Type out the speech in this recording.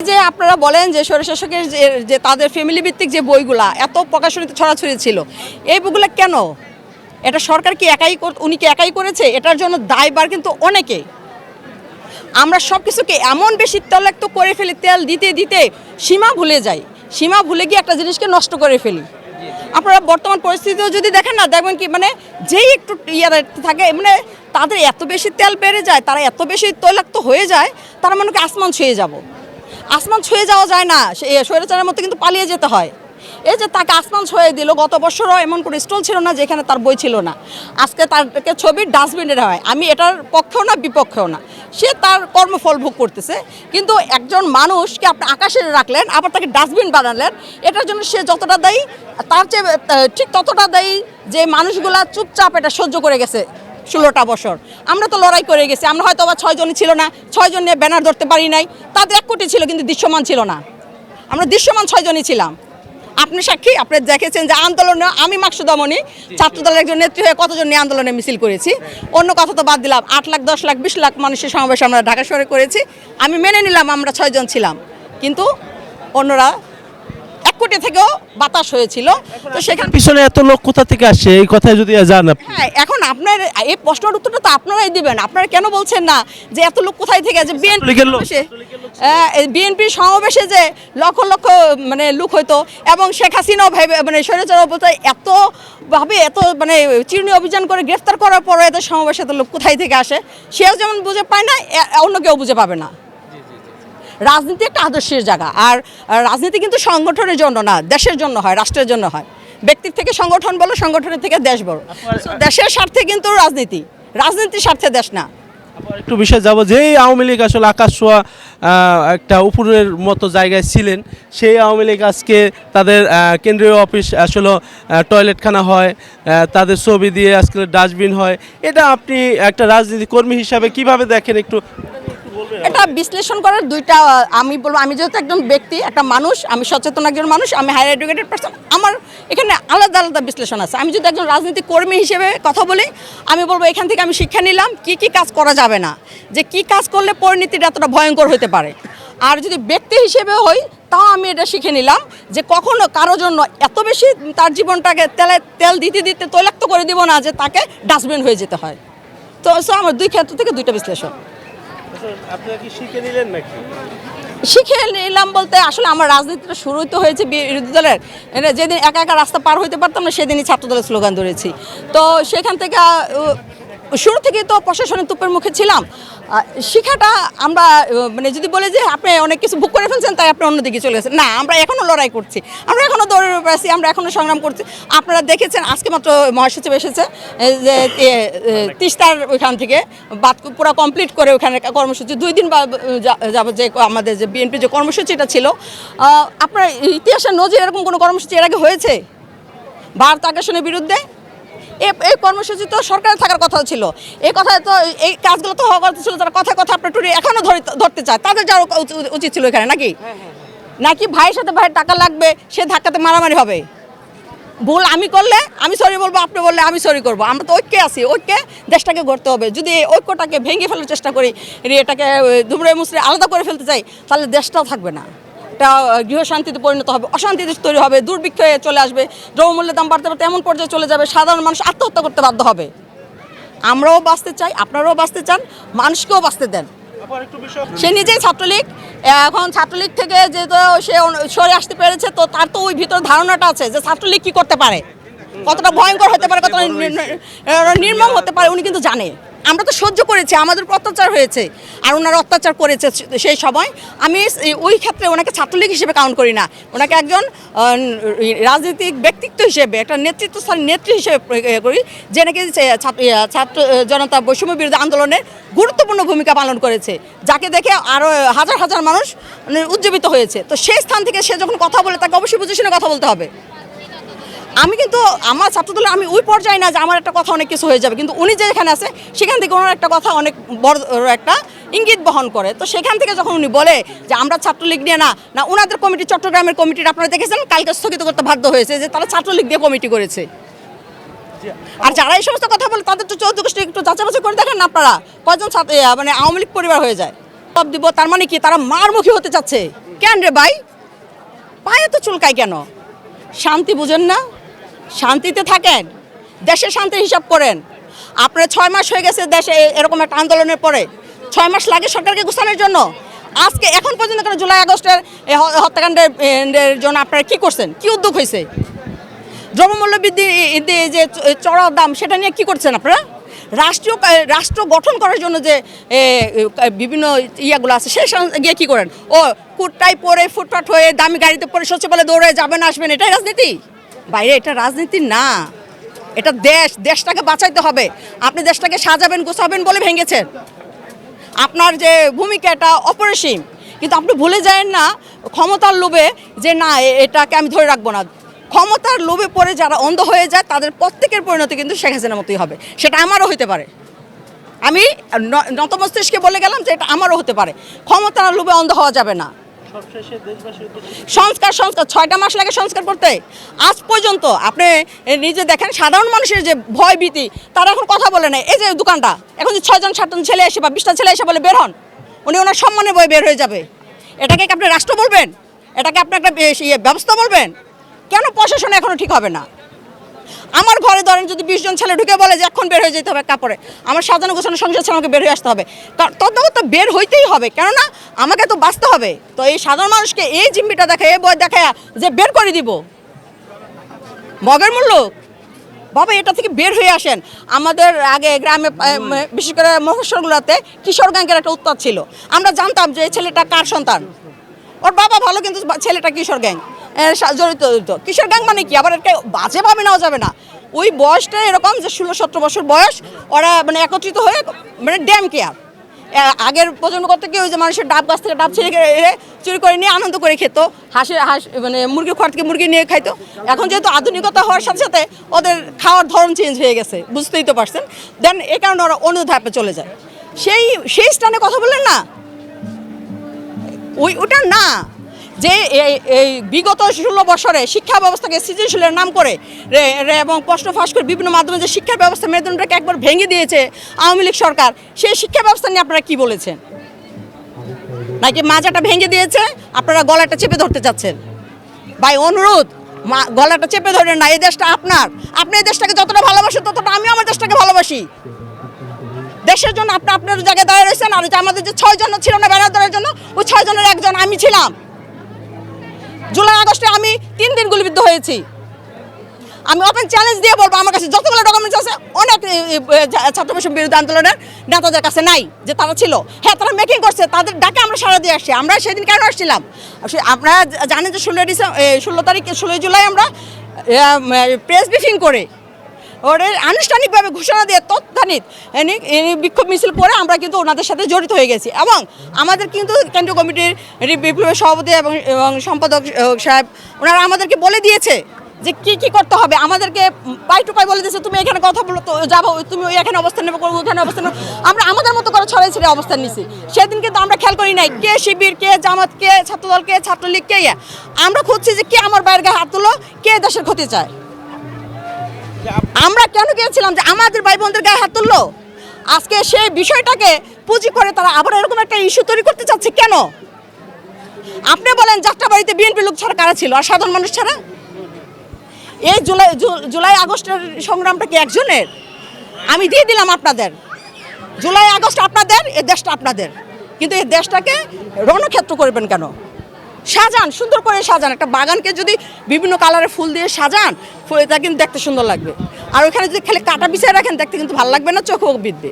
যে আপনারা বলেন যে স্বৈরশাসকের যে যে তাদের ফ্যামিলি ভিত্তিক যে বইগুলা এত প্রকাশনীতে ছড়াছড়ি ছিল, এই বইগুলা কেন? এটা সরকার কি একাই উনি কি একাই করেছে? এটার জন্য দায়বার কিন্তু অনেকে। আমরা সব কিছুকে এমন বেশি তলাক্ত করে ফেলি, তেল দিতে দিতে সীমা ভুলে যাই। সীমা ভুলে গিয়ে একটা জিনিসকে নষ্ট করে ফেলি। আপনারা বর্তমান পরিস্থিতিও যদি দেখেন না, দেখবেন কি মানে যেই একটু ইয়ে থাকে মানে তাদের এত বেশি তেল বেড়ে যায়, তারা এত বেশি তৈলাক্ত হয়ে যায়, তারা মনে আসমান ছুঁয়ে যাব। আসমান ছুঁয়ে যাওয়া যায় না। স্বৈরাচারের মধ্যে কিন্তু পালিয়ে যেতে হয়। এই যে তাকে আসমান ছুঁয়ে দিল, গত বছরও এমন কোনো স্টল ছিল না যেখানে তার বই ছিল না। আজকে তারকে ছবি ডাস্টবিনের হয়। আমি এটার পক্ষেও না, বিপক্ষেও না। সে তার কর্মফল ভোগ করতেছে। কিন্তু একজন মানুষকে আপনি আকাশে রাখলেন, আবার তাকে ডাস্টবিন বানালেন, এটার জন্য সে যতটা দেয়, তার চেয়ে ঠিক ততটা দেয় যে মানুষগুলা চুপচাপ এটা সহ্য করে গেছে। ষোলোটা বছর। আমরা তো লড়াই করে গেছি, আমরা হয়তো আবার ছয়জনই ছিল না, ছয়জন নিয়ে ব্যানার ধরতে পারি নাই, তাদের এক কোটি ছিল কিন্তু দৃশ্যমান ছিল না। আমরা দৃশ্যমান ছয়জনই ছিলাম। আপনি সাক্ষী, আপনি দেখেছেন যে আন্দোলনে আমি মাকসুদামণি ছাত্রদলের একজন নেত্রী হয়ে কতজন নিয়ে আন্দোলনে মিছিল করেছি। অন্য কথা তো বাদ দিলাম, আট লাখ, দশ লাখ, বিশ লাখ মানুষের সমাবেশ আমরা ঢাকা শহরে করেছি। আমি মেনে নিলাম আমরা ছয়জন ছিলাম। কিন্তু অন্যরা কোটি থেকেও বাতাস হয়েছিল। তো সেখানে পিছনে এত লোক কোথা থেকে আসে? এই কথায় যদি জান হ্যাঁ এখন আপনার এই প্রশ্নের উত্তরটা তো আপনারাই দিবেন। আপনারা কেন বলছেন না যে এত লোক কোথায় থেকে আছে বিএনপি লীগের লোক। বিএনপি সমাবেশে যে লক্ষ লক্ষ মানে লোক হইতো এবং শেখ হাসিনাও ভেবে মানে স্বৈরাচার বলতে এত ভাবে এত মানে চিরুনি অভিযান করে গ্রেফতার করার পরে এত সমাবেশে এত লোক কোথায় থেকে আসে? সেও যেমন বুঝে পায় না অন্য কেউ বুঝে পাবে না। রাজনীতি একটা আদর্শের জায়গা। আর রাজনীতি কিন্তু সংগঠনের জন্য না দেশের জন্য হয় রাষ্ট্রের জন্য হয়। ব্যক্তির থেকে সংগঠন বলো সংগঠনের থেকে দেশ বড় দেশের স্বার্থে কিন্তু রাজনীতি। রাজনীতির স্বার্থে দেশ না। একটু বিষয় যাব যেই আওয়ামী লীগ আসলে আকাশ ছোঁয়া একটা উপরের মতো জায়গায় ছিলেন সেই আওয়ামী লীগ আজকে তাদের কেন্দ্রীয় অফিস আসলে টয়লেটখানা হয় তাদের ছবি দিয়ে আজকে ডাস্টবিন হয়। এটা আপনি একটা রাজনীতি কর্মী হিসাবে কীভাবে দেখেন একটু? এটা বিশ্লেষণ করার দুইটা আমি বলব, আমি যেহেতু একজন ব্যক্তি, একটা মানুষ, আমি সচেতন একজন মানুষ, আমি হায়ার এডুকেটেড পার্সন আমার এখানে আলাদা আলাদা বিশ্লেষণ আছে। আমি যদি একজন রাজনীতি কর্মী হিসেবে কথা বলি, আমি বলব, এখান থেকে আমি শিক্ষা নিলাম, কি কি কাজ করা যাবে না? যে কি কাজ করলে পরিণতিটা এতটা ভয়ঙ্কর হতে পারে? আর যদি ব্যক্তি হিসেবে হই, তাও আমি এটা শিখে নিলাম যে কখনো কারও জন্য এত বেশি তার জীবনটাকে তেলে, তেল দিতে দিতে তৈলাক্ত করে দিব না যে তাকে ডাস্টবিন হয়ে যেতে হয়। তো আমার দুই ক্ষেত্র থেকে দুইটা বিশ্লেষণ। শিখে শিখে নিলাম বলতে আসলে আমার রাজনীতিটা শুরু তো হয়েছে বিরোধী দলের। যেদিন একা একা রাস্তা পার হইতে পারতাম না, সেদিনই ছাত্রদলের স্লোগান ধরেছি। তো সেখান থেকে শুরু থেকে তো প্রশাসনের তুপের মুখে ছিলাম। শিক্ষাটা আমরা মানে যদি বলে যে আপনি অনেক কিছু বুক করে ফেলছেন, তাই আপনি অন্যদিকে চলে গেছেন। না, আমরা এখনও লড়াই করছি। আমরা এখনও দৌড়ে আছি, আমরা এখনও সংগ্রাম করছি। আপনারা দেখেছেন, আজকে মাত্র মহাসচিব এসেছে যে তিস্তার ওইখান থেকে, বাদ পুরো কমপ্লিট করে ওখানে কর্মসূচি। দুই দিন যাব যে আমাদের যে বিএনপি যে কর্মসূচিটা ছিল আপনার ইতিহাসে নজির এরকম কোনো কর্মসূচি এর আগে হয়েছে? ভারত আকর্ষণের বিরুদ্ধে? এই কর্মসূচি তো সরকারের থাকার কথা ছিল। এই কথা তো এই কাজগুলো তো হওয়ার কথা ছিল তারা কথা কথা আপনার টুরি এখনও ধরে ধরতে চায়। তাদের যাওয়ার উচিত ছিল এখানে নাকি? নাকি ভাইয়ের সাথে ভাইয়ের টাকা লাগবে সে ধাক্কাতে মারামারি হবে? ভুল আমি করলে আমি সরি বলব আপনি বললে আমি সরি করব। আমরা তো ঐক্যে আছি ঐক্যে দেশটাকে গড়তে হবে। যদি এই ঐক্যটাকে ভেঙে ফেলার চেষ্টা করি এটাকে ধুমরে মুসরে আলাদা করে ফেলতে চাই তাহলে দেশটাও থাকবে না। এটা গৃহশান্তিতে পরিণত হবে অশান্তি তৈরি হবে দুর্ভিক্ষ হয়ে চলে আসবে দ্রব্যমূল্যের দাম বাড়তে বাড়তে এমন পর্যায়ে চলে যাবে সাধারণ মানুষ আত্মহত্যা করতে বাধ্য হবে। আমরাও বাঁচতে চাই আপনারাও বাঁচতে চান মানুষকেও বাঁচতে দেন। একটু সে নিজেই ছাত্রলীগ এখন ছাত্রলীগ থেকে যেহেতু সে সরে আসতে পেরেছে তো তার তো ওই ভিতরে ধারণাটা আছে যে ছাত্রলীগ কি করতে পারে। কতটা ভয়ঙ্কর হতে পারে কতটা নির- নির্মম হতে পারে উনি কিন্তু জানে। আমরা তো সহ্য করেছি, আমাদের অত্যাচার হয়েছে। আর ওনারা অত্যাচার করেছে সেই সময়। আমি ওই ক্ষেত্রে ওনাকে ছাত্রলীগ হিসেবে কাউন্ট করি না। ওনাকে একজন রাজনৈতিক ব্যক্তিত্ব হিসেবে, একটা নেতৃত্বস্থানীয় নেত্রী হিসেবে করি, যে নাকি ছাত্র জনতা বৈষম্য বিরোধী আন্দোলনে গুরুত্বপূর্ণ ভূমিকা পালন করেছে। যাকে দেখে আরও হাজার হাজার মানুষ মানে উজ্জীবিত হয়েছে। তো সেই স্থান থেকে সে যখন কথা বলে, তাকে অবশ্যই বুঝে শুনে কথা বলতে হবে। আমি কিন্তু আমার ছাত্রদলে আমি ওই পর্যায়ে না যে আমার একটা কথা অনেক কিছু হয়ে যাবে। কিন্তু উনি যেখানে আছে, সেখান থেকে ওনার একটা কথা অনেক বড় একটা ইঙ্গিত বহন করে। তো সেখান থেকে যখন উনি বলে যে আমরা ছাত্রলীগ নিয়ে না না ওনাদের কমিটি, চট্টগ্রামের কমিটির আপনারা দেখেছেন? কালকে স্থগিত করতে বাধ্য হয়েছে যে তারা ছাত্রলীগ দিয়ে কমিটি করেছে। আর যারা এই সমস্ত কথা বলে, তাদের তো চৌদ্দ গোষ্ঠী একটু যাচাই করে দেখেন আপনারা? কয়জন ছাত্র মানে আওয়ামী লীগ পরিবার হয়ে যায়। সব দিব, তার মানে কি? তারা মারমুখী হতে চাচ্ছে। কেন রে ভাই? পায়ে তো চুলকায় কেন? শান্তি বুঝেন না। শান্তিতে থাকেন দেশের শান্তির হিসাব করেন। আপনার ছয় মাস হয়ে গেছে দেশে এরকম একটা আন্দোলনের পরে। ছয় মাস লাগে সরকারকে গুছানোর জন্য। আজকে এখন পর্যন্ত কেন জুলাই, আগস্টের হত্যাকাণ্ডের জন্য আপনারা কি করছেন? কি উদ্যোগ হয়েছে? দ্রব্যমূল্য বৃদ্ধি যে চড়া দাম, সেটা নিয়ে কি করছেন আপনারা? রাষ্ট্রীয় রাষ্ট্র গঠন করার জন্য যে বিভিন্ন ইয়াগুলো আছে, সে গিয়ে কী করেন? ও কুটটাই পরে ফুটফাট হয়ে দামি গাড়িতে পরে সচিবালয়ে দৌড়ে যাবেন, আসবেন, এটাই রাজনীতি? বাইরে, এটা রাজনীতি না। এটা দেশ, দেশটাকে বাঁচাইতে হবে। আপনি দেশটাকে সাজাবেন, গোছাবেন বলে ভেঙেছেন। আপনার যে ভূমিকা, এটা অপরিসীম। কিন্তু আপনি ভুলে যায় না, ক্ষমতার লোভে যে না এটাকে আমি ধরে রাখব না। ক্ষমতার লোভে পড়ে যারা অন্ধ হয়ে যায়, তাদের প্রত্যেকের পরিণতি কিন্তু শেখ হাসিনার মতোই হবে। সেটা আমারও হতে পারে। আমি ন- নত বলে গেলাম যে এটা আমারও হতে পারে। ক্ষমতার লোভে অন্ধ হওয়া যাবে না। সংস্কার সংস্কার। ছয়টা মাস লাগে সংস্কার করতে। আজ পর্যন্ত আপনি নিজে দেখেন, সাধারণ মানুষের যে ভয় ভীতি তারা এখন কথা বলে না। এই যে দোকানটা, এখন যে ছয়জন, সাতজন ছেলে এসে বা বিশটা ছেলে এসে বলে বের হন, উনি ওনার সম্মানে বই বের হয়ে যাবে। এটাকে আপনি রাষ্ট্র বলবেন? এটাকে আপনি একটা ইয়ে ব্যবস্থা বলবেন? কেন প্রশাসন এখনও ঠিক হবে না? আমার ঘরে ধরেন যদি বিশ জন ছেলে ঢুকে বলে যে এখন বের হয়ে যেতে হবে কাপড়ে আমার সাজানো গোছানো সংসার ছেলে আমাকে বের হয়ে আসতে হবে। তদ্নগত তো বের হইতেই হবে কেননা আমাকে তো বাঁচতে হবে। তো এই সাধারণ মানুষকে এই জিম্মিটা দেখায় এই বই দেখায় যে বের করে দিব। মগের মূল্য বাবা এটা থেকে বের হয়ে আসেন। আমাদের আগে গ্রামে বিশেষ করে মফস্বরগুলোতে কিশোর গ্যাংয়ের একটা উত্তাপ ছিল। আমরা জানতাম যে এই ছেলেটা কার সন্তান? ওর বাবা ভালো কিন্তু ছেলেটা কিশোর গ্যাং। জড়িত জড়িত। কিশোর গ্যাং মানে কি? আবার এটা বাজেভাবে নেওয়া যাবে না। ওই বয়সটা এরকম যে ষোলো, সতেরো বছর বয়স, ওরা মানে একত্রিত হয়ে মানে ড্যাম কেয়ার আগের প্রজন্ম করতে কি ওই যে মানুষের ডাব গাছ থেকে ডাব ছিঁড়ে চুরি করে নিয়ে আনন্দ করে খেত, হাঁসে, হাঁস মানে মুরগির খড় থেকে মুরগি নিয়ে খাইতো। এখন যেহেতু আধুনিকতা হওয়ার সাথে সাথে ওদের খাওয়ার ধরন চেঞ্জ হয়ে গেছে, বুঝতেই তো পারছেন। দেন এ কারণে ওরা অন্য ধাপে চলে যায়। সেই সেই স্থানে কথা বললেন না? ওই, ওটা না। যে এই- বিগত ষোলো বছরে শিক্ষা ব্যবস্থাকে সৃজনশীলের নাম করে এবং প্রশ্ন ফাঁস করে বিভিন্ন মাধ্যমে যে শিক্ষা ব্যবস্থা মেরুদণ্ডটাকে একবার ভেঙে দিয়েছে আওয়ামী লীগ সরকার, সেই শিক্ষা ব্যবস্থা নিয়ে আপনারা কি বলেছেন? নাকি মাজাটা ভেঙে দিয়েছে? আপনারা গলাটা চেপে ধরতে চাচ্ছেন। ভাই, অনুরোধ, মা, গলাটা চেপে ধরে না, এই দেশটা আপনার। আপনি এই দেশটাকে যতটা ভালোবাসেন, ততটা আমি আমার দেশটাকে ভালোবাসি। দেশের জন্য আপনি আপনার জায়গায় দাঁড়িয়ে রয়েছেন, আর আমাদের যে ছয় জন ছিল না ব্যানার দেওয়ার জন্য, ওই ছয় জনের একজন আমি ছিলাম। জুলাই, আগস্টে আমি তিন দিন গুলিবিদ্ধ হয়েছি। আমি ওপেন চ্যালেঞ্জ দিয়ে বলব, আমার কাছে যতগুলো ডকুমেন্টস আছে, অনেক ছাত্র বৈষম্য বিরোধী আন্দোলনের নেতাদের কাছে নাই, যে তারা ছিল। হ্যাঁ তারা মেকিং করছে, তাদের ডাকে আমরা সারা দিয়ে আসছি। আমরা সেদিন কেন আসছিলাম? আপনারা জানেন যে ষোলোই ডিসেম্বর ষোলো তারিখ, ষোলোই জুলাই আমরা প্রেস ব্রিফিং করে ওদের আনুষ্ঠানিকভাবে ঘোষণা দিয়ে তৎক্ষণিক বিক্ষোভ মিছিল করে আমরা কিন্তু ওনাদের সাথে জড়িত হয়ে গেছি। এবং আমাদের কিন্তু কেন্দ্রীয় কমিটির রি- বিপ্লবী সভাপতি এবং এবং সম্পাদক সাহেব, ওনারা আমাদেরকে বলে দিয়েছে যে কি কি করতে হবে। আমাদেরকে পাই টু পাই বলে দিয়েছে, তুমি এখানে কথা বলো, তো যাব তুমি এখানে অবস্থান নেবে ওখানে অবস্থান নেবে। আমরা আমাদের মতো করে ছড়াই ছিঁড়ে অবস্থান নিছি। সেদিন কিন্তু আমরা খেয়াল করি নাই, কে শিবির, কে জামাত, কে ছাত্রদল, কে ছাত্রলীগ, কে আমরা খুঁজছি যে কে আমার বাইরের গায়ে হাত তুলো, কে দেশের ক্ষতি চায়। আমরা কেন গিয়েছিলাম যে আমাদের ভাই বোনদের গায়ে হাত তুললো? আজকে সেই বিষয়টাকে পুঁজি করে তারা আবার এরকম একটা ইস্যু তৈরি করতে চাচ্ছে কেন? আপনি বলেন যাত্রাবাড়িতে বিএনপি লোক ছাড়া কারা ছিল? আর সাধারণ মানুষ ছাড়া? এই জুলাই জুলাই, আগস্টের সংগ্রামটা কি একজনের? আমি দিয়ে দিলাম আপনাদের। জুলাই, আগস্ট আপনাদের এই দেশটা আপনাদের। কিন্তু এই দেশটাকে রণক্ষেত্র করবেন কেন? সাজান, সুন্দর করে সাজান। একটা বাগানকে যদি বিভিন্ন কালারের ফুল দিয়ে সাজান এটা কিন্তু দেখতে সুন্দর লাগবে। আর ওখানে যদি খালি কাটা বিছিয়ে রাখেন, দেখতে কিন্তু ভালো লাগবে না, চোখও বিঁধবে।